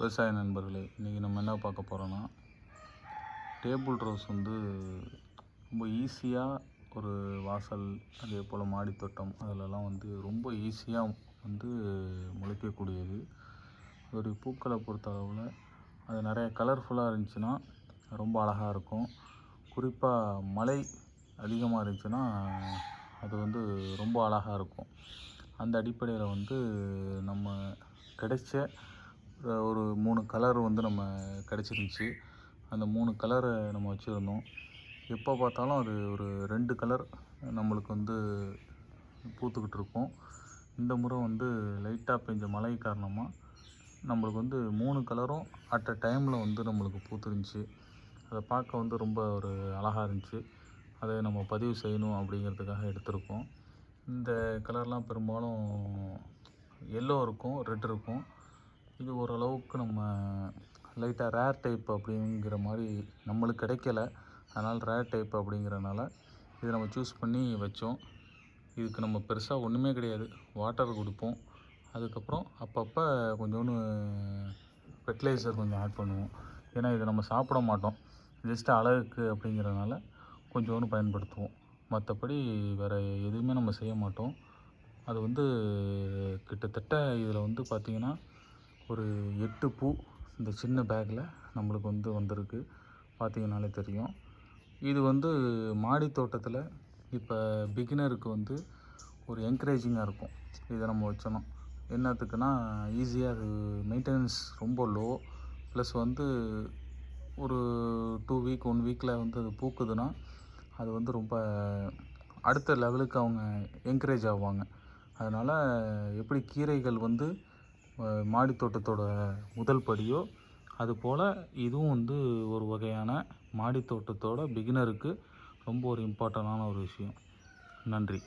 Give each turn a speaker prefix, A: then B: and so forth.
A: விவசாய நண்பர்களே இன்றைக்கி நம்ம என்ன பார்க்க போகிறோன்னா டேபிள் ரோஸ் வந்து ரொம்ப ஈஸியாக ஒரு வாசல் அதே போல் மாடித்தோட்டம் அதிலலாம் வந்து ரொம்ப ஈஸியாக வந்து முளைக்கக்கூடியது. அதோடைய பூக்களை பொறுத்த அளவில் அது நிறைய கலர்ஃபுல்லாக இருந்துச்சுன்னா ரொம்ப அழகாக இருக்கும். குறிப்பாக மழை அதிகமாக இருந்துச்சுன்னா அது வந்து ரொம்ப அழகாக இருக்கும். அந்த அடிப்படையில் வந்து நம்ம கிடைச்ச ஒரு மூணு கலர் வந்து நம்ம கிடச்சிருந்துச்சி. அந்த மூணு கலரை நம்ம வச்சுருந்தோம். எப்போ பார்த்தாலும் அது ஒரு ரெண்டு கலர் நம்மளுக்கு வந்து பூத்துக்கிட்டு இருக்கும். இந்த முறை வந்து லைட்டாக பெஞ்ச மழை காரணமாக நம்மளுக்கு வந்து மூணு கலரும் அட் அ டைமில் வந்து நம்மளுக்கு பூத்துருந்துச்சு. அதை பார்க்க வந்து ரொம்ப ஒரு அழகாக இருந்துச்சு. அதை நம்ம பதிவு செய்யணும் அப்படிங்கிறதுக்காக எடுத்திருக்கோம். இந்த கலர்லாம் பெரும்பாலும் எல்லோ இருக்கும் ரெட் இருக்கும். இது ஓரளவுக்கு நம்ம லைட்டாக ரேர் டைப் அப்படிங்கிற மாதிரி நம்மளுக்கு கிடைக்கல. அதனால் ரேர் டைப் அப்படிங்கிறனால இதை நம்ம சூஸ் பண்ணி வச்சோம். இதுக்கு நம்ம பெருசாக ஒன்றுமே கிடையாது. வாட்டர் கொடுப்போம். அதுக்கப்புறம் அப்பப்போ கொஞ்சோண்டு ஃபெர்டிலைசர் கொஞ்சம் ஆட் பண்ணுவோம். ஏன்னா இதை நம்ம சாப்பிட மாட்டோம். ஜஸ்ட்டு அழகுக்கு அப்படிங்கிறனால கொஞ்சோண்டு பயன்படுத்துவோம். மற்றபடி வேறு எதுவுமே நம்ம செய்ய மாட்டோம். அது வந்து கிட்டத்தட்ட இதில் வந்து பார்த்திங்கன்னா ஒரு எட்டு பூ இந்த சின்ன பேக்கில் நம்மளுக்கு வந்து வந்திருக்கு. பார்த்தீங்கனாலே தெரியும். இது வந்து மாடி தோட்டத்தில் இப்போ பிகினருக்கு வந்து ஒரு என்கரேஜிங்காக இருக்கும். இதை நம்ம வச்சோம் என்னத்துக்குன்னா ஈஸியாக அது மெயின்டெனன்ஸ் ரொம்ப லோ ப்ளஸ் வந்து ஒரு டூ வீக் ஒன் வீக்கில் வந்து அது பூக்குதுன்னா அது வந்து ரொம்ப அடுத்த லெவலுக்கு அவங்க என்கரேஜ் ஆவாங்க. அதனால் எப்படி கீரைகள் வந்து மாடி தோட்டத்தோட முதல் படியோ அதுபோல் இதுவும் வந்து ஒரு வகையான மாடித் தோட்டத்தோட பிகினருக்கு ரொம்ப ஒரு இம்பார்ட்டண்டான ஒரு விஷயம். நன்றி.